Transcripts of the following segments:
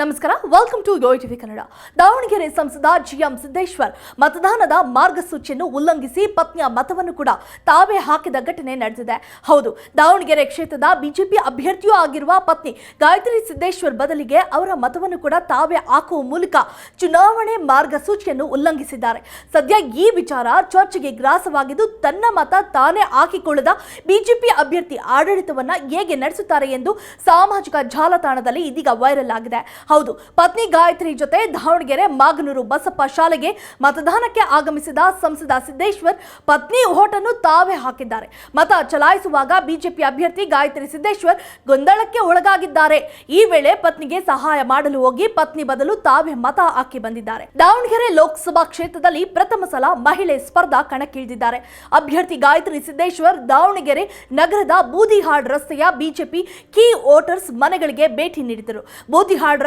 ನಮಸ್ಕಾರ welcome to yo TV Kannada Davanagere ಸಂಸದ GM Siddeshwar ಮತದಾನದ ಮಾರ್ಗಸೂಚಿಯನ್ನು ಉಲ್ಲಂಘಿಸಿ ಪತ್ನಿಯ ಮತವನ್ನು ಕೂಡ ತಾವೇ ಹಾಕಿದ ಘಟನೆ ನಡೆದಿದೆ. ಹೌದು, ದಾವಣಗೆರೆ ಕ್ಷೇತ್ರದ ಬಿಜೆಪಿ ಅಭ್ಯರ್ಥಿಯೂ ಆಗಿರುವ ಪತ್ನಿ ಗಾಯತ್ರಿ ಸಿದ್ದೇಶ್ವರ್ ಬದಲಿಗೆ ಅವರ ಮತವನ್ನು ಕೂಡ ತಾವೇ ಹಾಕುವ ಮೂಲಕ ಚುನಾವಣೆ ಮಾರ್ಗಸೂಚಿಯನ್ನು ಉಲ್ಲಂಘಿಸಿದ್ದಾರೆ. ಸದ್ಯ ಈ ವಿಚಾರ ಚರ್ಚೆಗೆ ಗ್ರಾಸವಾಗಿದ್ದು, ತನ್ನ ಮತ ತಾನೇ ಹಾಕಿಕೊಳ್ಳದ ಬಿಜೆಪಿ ಅಭ್ಯರ್ಥಿ ಆಡಳಿತವನ್ನ ಹೇಗೆ ನಡೆಸುತ್ತಾರೆ ಎಂದು ಸಾಮಾಜಿಕ ಜಾಲತಾಣದಲ್ಲಿ ಇದೀಗ ವೈರಲ್ ಆಗಿದೆ. ಹೌದು, ಪತ್ನಿ ಗಾಯತ್ರಿ ಜೊತೆ ದಾವಣಗೆರೆ ಮಾಗನೂರು ಬಸಪ್ಪ ಶಾಲೆಗೆ ಮತದಾನಕ್ಕೆ ಆಗಮಿಸಿದ ಸಂಸದ ಸಿದ್ದೇಶ್ವರ್, ಪತ್ನಿ ಓಟನ್ನು ತಾವೇ ಹಾಕಿದ್ದಾರೆ. ಮತ ಚಲಾಯಿಸುವಾಗ ಬಿಜೆಪಿ ಅಭ್ಯರ್ಥಿ ಗಾಯತ್ರಿ ಸಿದ್ದೇಶ್ವರ್ ಗೊಂದಲಕ್ಕೆ ಒಳಗಾಗಿದ್ದಾರೆ. ಈ ವೇಳೆ ಪತ್ನಿಗೆ ಸಹಾಯ ಮಾಡಲು ಹೋಗಿ ಪತ್ನಿ ಬದಲು ತಾವೇ ಮತ ಹಾಕಿ ಬಂದಿದ್ದಾರೆ. ದಾವಣಗೆರೆ ಲೋಕಸಭಾ ಕ್ಷೇತ್ರದಲ್ಲಿ ಪ್ರಥಮ ಸಲ ಮಹಿಳೆ ಸ್ಪರ್ಧಾ ಕಣಕ್ಕಿಳಿದಿದ್ದಾರೆ. ಅಭ್ಯರ್ಥಿ ಗಾಯತ್ರಿ ಸಿದ್ದೇಶ್ವರ್ ದಾವಣಗೆರೆ ನಗರದ ಬೂದಿಹಾಡ್ ರಸ್ತೆಯ ಬಿಜೆಪಿ ಕೀ ವೋಟರ್ಸ್ ಮನೆಗಳಿಗೆ ಭೇಟಿ ನೀಡಿದರು. ಬೂದಿಹಾಡ್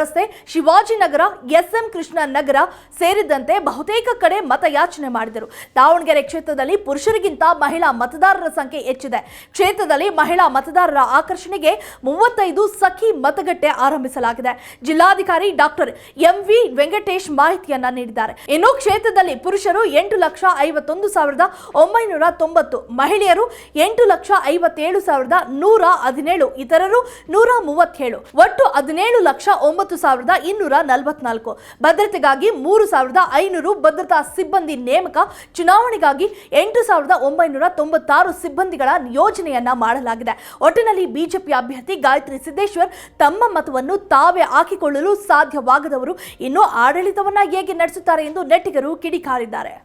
ಶಿವಾಜಿನಗರ ಎಸ್ಎಂ ಕೃಷ್ಣ ನಗರ ಸೇರಿದಂತೆ ಬಹುತೇಕ ಕಡೆ ಮತಯಾಚನೆ ಮಾಡಿದರು. ದಾವಣಗೆರೆ ಕ್ಷೇತ್ರದಲ್ಲಿ ಪುರುಷರಿಗಿಂತ ಮಹಿಳಾ ಮತದಾರರ ಸಂಖ್ಯೆ ಹೆಚ್ಚಿದೆ. ಕ್ಷೇತ್ರದಲ್ಲಿ ಮಹಿಳಾ ಮತದಾರರ ಆಕರ್ಷಣೆಗೆ ಮೂವತ್ತೈದು ಸಖಿ ಮತಗಟ್ಟೆ ಆರಂಭಿಸಲಾಗಿದೆ. ಜಿಲ್ಲಾಧಿಕಾರಿ ಡಾಕ್ಟರ್ ಎಂವಿ ವೆಂಕಟೇಶ್ ಮಾಹಿತಿಯನ್ನ ನೀಡಿದ್ದಾರೆ. ಇನ್ನು ಕ್ಷೇತ್ರದಲ್ಲಿ ಪುರುಷರು ಎಂಟು ಲಕ್ಷ ಐವತ್ತೊಂದು ಸಾವಿರದ ಒಂಬೈನೂರ ತೊಂಬತ್ತು, ಮಹಿಳೆಯರು ಎಂಟು ಲಕ್ಷ ಐವತ್ತೇಳು ಸಾವಿರದ ನೂರ ಹದಿನೇಳು, ಇತರರು ನೂರ ಮೂವತ್ತೇಳು. ಒಟ್ಟು ಹದಿನೇಳು ಲಕ್ಷ ಒಂಬತ್ತು ಸಾವಿರದ ಇನ್ನೂರ ನಲವತ್ನಾಲ್ಕು. ಭದ್ರತೆಗಾಗಿ ಮೂರು ಸಾವಿರದ ಐನೂರು ಭದ್ರತಾ ಸಿಬ್ಬಂದಿ ನೇಮಕ. ಚುನಾವಣೆಗಾಗಿ ಎಂಟು ಸಾವಿರದ ಒಂಬೈನೂರ ತೊಂಬತ್ತಾರು ಸಿಬ್ಬಂದಿಗಳ ಯೋಜನೆಯನ್ನ ಮಾಡಲಾಗಿದೆ. ಒಟ್ಟಿನಲ್ಲಿ ಬಿಜೆಪಿ ಅಭ್ಯರ್ಥಿ ಗಾಯತ್ರಿ ಸಿದ್ದೇಶ್ವರ್ ತಮ್ಮ ಮತವನ್ನು ತಾವೇ ಹಾಕಿಕೊಳ್ಳಲು ಸಾಧ್ಯವಾಗದವರು ಇನ್ನು ಆಡಳಿತವನ್ನ ಹೇಗೆ ನಡೆಸುತ್ತಾರೆ ಎಂದು ನೆಟ್ಟಿಗರು ಕಿಡಿಕಾರಿದ್ದಾರೆ.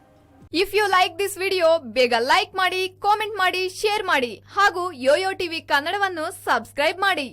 If you like this video ಬೇಗ ಲೈಕ್ ಮಾಡಿ ಕಾಮೆಂಟ್ ಮಾಡಿ ಶೇರ್ ಮಾಡಿ ಹಾಗೂ ಯೋಯೋ ಟಿವಿ ಕನ್ನಡವನ್ನು ಸಬ್ಸ್ಕ್ರೈಬ್ ಮಾಡಿ.